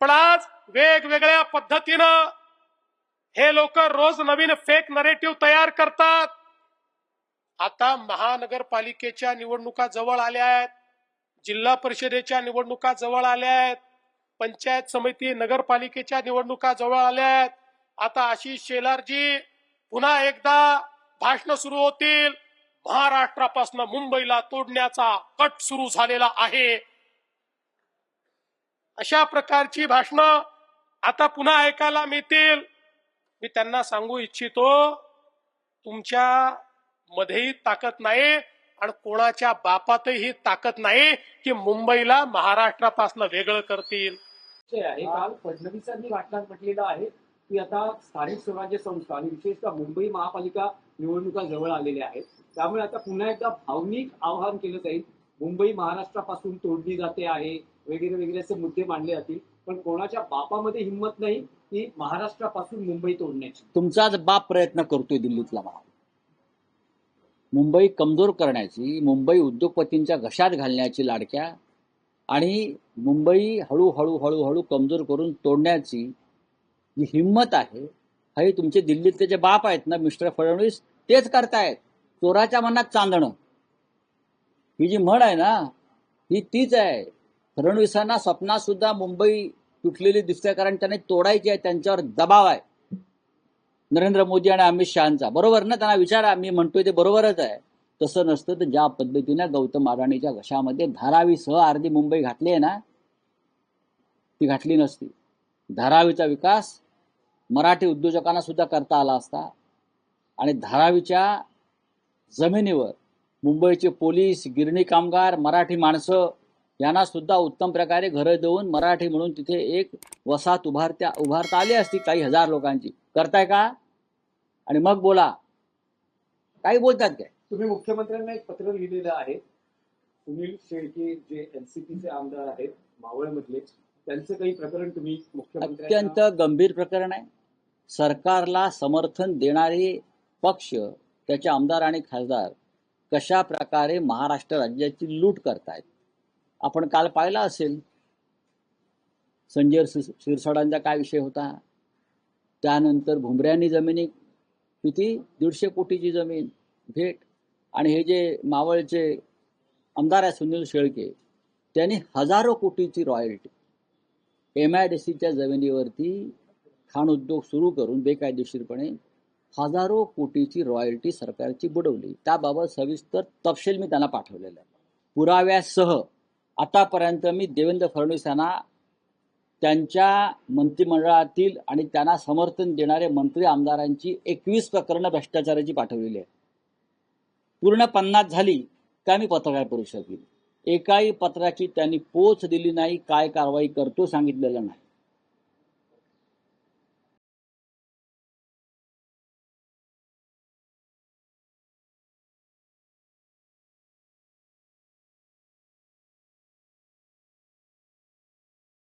पण आज वेगवेगळ्या पद्धतीनं हे लोक रोज नवीन फेक नरेटिव्ह तयार करतात. आता महानगरपालिकेच्या निवडणुका जवळ आल्या आहेत. जिल्हा परिषदेच्या निवडणुका जवळ आल्या आहेत. पंचायत समिती नगरपालिकेच्या निवडणुका जवळ आल्या आहेत. आता आशिष शेलारजी पुन्हा एकदा भाषण सुरू होतील. महाराष्ट्रापासून मुंबईला तोडण्याचा कट सुरू झालेला आहे. अशा प्रकारची भाषणं आता पुन्हा ऐकायला मिळतील. मी त्यांना सांगू इच्छितो तुमच्या मध्येही ताकद नाही आणि कोणाच्या बापातही ताकद नाही की मुंबईला महाराष्ट्रापासून वेगळं करतील. आहे. काल फडणवीसांनी घटनात म्हटलेलं आहे की आता स्थानिक स्वराज्य संस्था आणि विशेषतः मुंबई महापालिका निवडणुका जवळ आलेल्या आहेत. त्यामुळे आता पुन्हा एकदा भावनिक आवाहन केलं जाईल. मुंबई महाराष्ट्रापासून तोडली जाते आहे. वगैरे वगैरे असे मुद्दे मांडले जातील. पण कोणाच्या बापामध्ये हिंमत नाही की महाराष्ट्रापासून मुंबई तोडण्याची. तुमचाच बाप प्रयत्न करतोय दिल्लीतला महा मुंबई कमजोर करण्याची मुंबई उद्योगपतींच्या घशात घालण्याची लाडक्या आणि मुंबई हळूहळू हळूहळू कमजोर करून तोडण्याची जी हिंमत आहे हे तुमचे दिल्लीतले जे बाप आहेत ना मिस्टर फडणवीस तेच करतायत. चोराच्या मनात चांदणं. ही जी म्हण आहे ना ही तीच आहे. फडणवीसांना स्वप्नात सुद्धा मुंबई तुटलेली दिसते कारण त्यांनी तोडायची आहे त्यांच्यावर दबाव आहे. नरेंद्र मोदी आणि अमित शहाचा. बरोबर ना? त्यांना विचारा मी म्हणतोय ते बरोबरच आहे. तसं नसतं तर ज्या पद्धतीने गौतम अडाणीच्या घशामध्ये धारावीसह अर्धी मुंबई घातली आहे ना ती घातली नसती. धारावीचा विकास मराठी उद्योजकांना सुद्धा करता आला असता आणि धारावीच्या जमिनीवर मुंबईचे पोलीस गिरणी कामगार मराठी माणसं यांना सुद्धा उत्तम प्रकारे घरं देऊन मराठी म्हणून तिथे एक वसाहत उभारत्या उभारता आली असती काही हजार लोकांची. करताय का? आणि मग बोला. काही बोलतात काय? तुम्ही मुख्यमंत्र्यांना एक पत्र लिहिलेलं आहे. सुनील शेळके जे एनसीपीचे आमदार आहेत मावळमधले त्यांचं काही प्रकरण तुम्ही अत्यंत गंभीर प्रकरण आहे. सरकारला समर्थन देणारे पक्ष त्याचे आमदार आणि खासदार कशा प्रकारे महाराष्ट्र राज्याची लूट करतायत? आपण काल पाहिला असेल. संजय शिरसाडांचा काय विषय होता? त्यानंतर भुमऱ्यांनी जमिनी किती? दीडशे कोटीची जमीन भेट आणि हे जे मावळचे आमदार आहे सुनील शेळके त्यांनी हजारो कोटीची रॉयल्टी एम आय डी सीच्या जमिनीवरती खाण उद्योग सुरू करून बेकायदेशीरपणे हजारो कोटीची रॉयल्टी सरकारची बुडवली. त्याबाबत सविस्तर तपशील मी त्यांना पाठवलेला आहे. पुराव्यासह आतापर्यंत मी देवेंद्र फडणवीस यांना त्यांच्या मंत्रिमंडळातील आणि त्यांना समर्थन देणारे मंत्री आमदारांची एकवीस प्रकरणं भ्रष्टाचाराची पाठवलेली आहेत. पूर्ण पन्नास झाली का मी पत्रकार परिषद केली एकाही पत्राची त्यांनी पोच दिली नाही काय कारवाई करतो सांगितलेलं नाही.